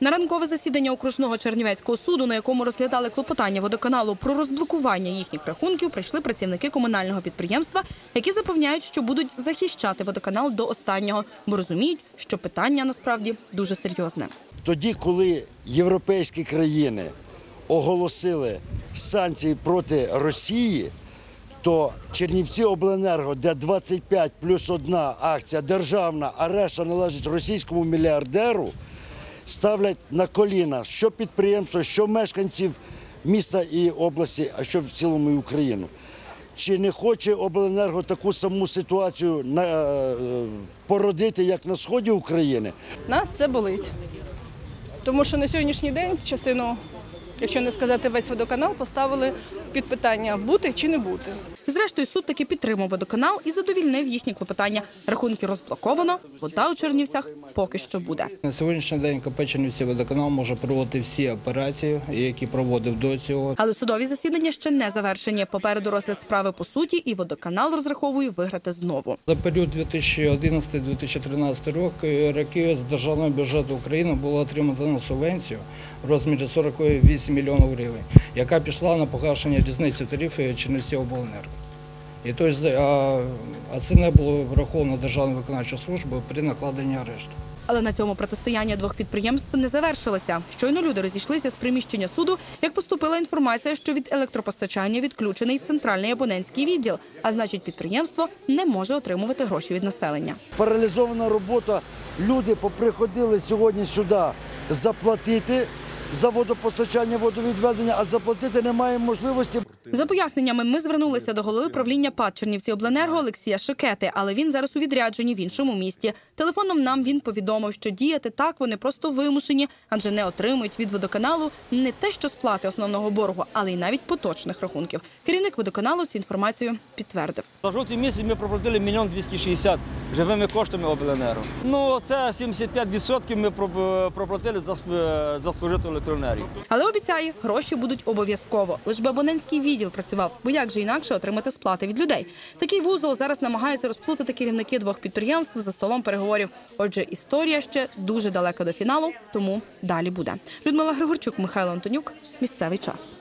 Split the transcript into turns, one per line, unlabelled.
На ранкове засідання окружного Чернівецького суду, на якому розглядали клопотання водоканалу про розблокування їхніх рахунків, прийшли працівники комунального підприємства, які запевняють, що будуть захищати водоканал до останнього, бо розуміють, що питання насправді дуже серйозне.
Тоді, коли європейські країни оголосили санкції проти Росії, то Чернівці Обленерго, де 25 плюс одна акція державна, а решта належить російському мільярдеру, ставлять на коліна що підприємство, що мешканців міста і області, а що в цілому і Україну. Чи не хоче Обленерго таку саму ситуацію е, породити, як на сході України?
Нас це болить. Тому що на сьогоднішній день частину, якщо не сказати весь водоканал, поставили під питання бути чи не бути.
Зрештою, суд таки підтримав водоканал і задовільнив їхні клопотання. Рахунки розблоковано, вода у Чернівцях поки що буде.
На сьогоднішній день КП Чернівці водоканал може проводити всі операції, які проводив до цього.
Але судові засідання ще не завершені. Попереду розгляд справи по суті, і водоканал розраховує виграти знову.
За період 2011-2013 роки роки з державного бюджету України було отримано субвенцію в розмірі 48 мільйонів гривень, яка пішла на погашення різниці тарифів Чернівці обленерго. І тобто, а, а це не було враховано Державною виконавчою службою при накладенні арешту.
Але на цьому протистояння двох підприємств не завершилося. Щойно люди розійшлися з приміщення суду, як поступила інформація, що від електропостачання відключений центральний абонентський відділ, а значить, підприємство не може отримувати гроші від населення.
паралізована робота. Люди поприходили сьогодні сюди заплатити за водопостачання, водовідведення, а заплатити немає можливості.
За поясненнями, ми звернулися до голови правління ПАД Чернівці Обленерго Олексія Шикети, але він зараз у відрядженні в іншому місті. Телефоном нам він повідомив, що діяти так вони просто вимушені, адже не отримують від водоканалу не те, що сплати основного боргу, але й навіть поточних рахунків. Керівник водоканалу цю інформацію підтвердив.
За жовтий місяць ми проплатили мільйон 260 живими коштами обленерго. Ну це 75% ми про- проплатили за, сп- за спожиту електроенергію.
Але обіцяє, гроші будуть обов'язково. Лиш би абонентський відділ працював, бо як же інакше отримати сплати від людей. Такий вузол зараз намагаються розплутати керівники двох підприємств за столом переговорів. Отже, історія ще дуже далека до фіналу, тому далі буде. Людмила Григорчук, Михайло Антонюк. Місцевий час.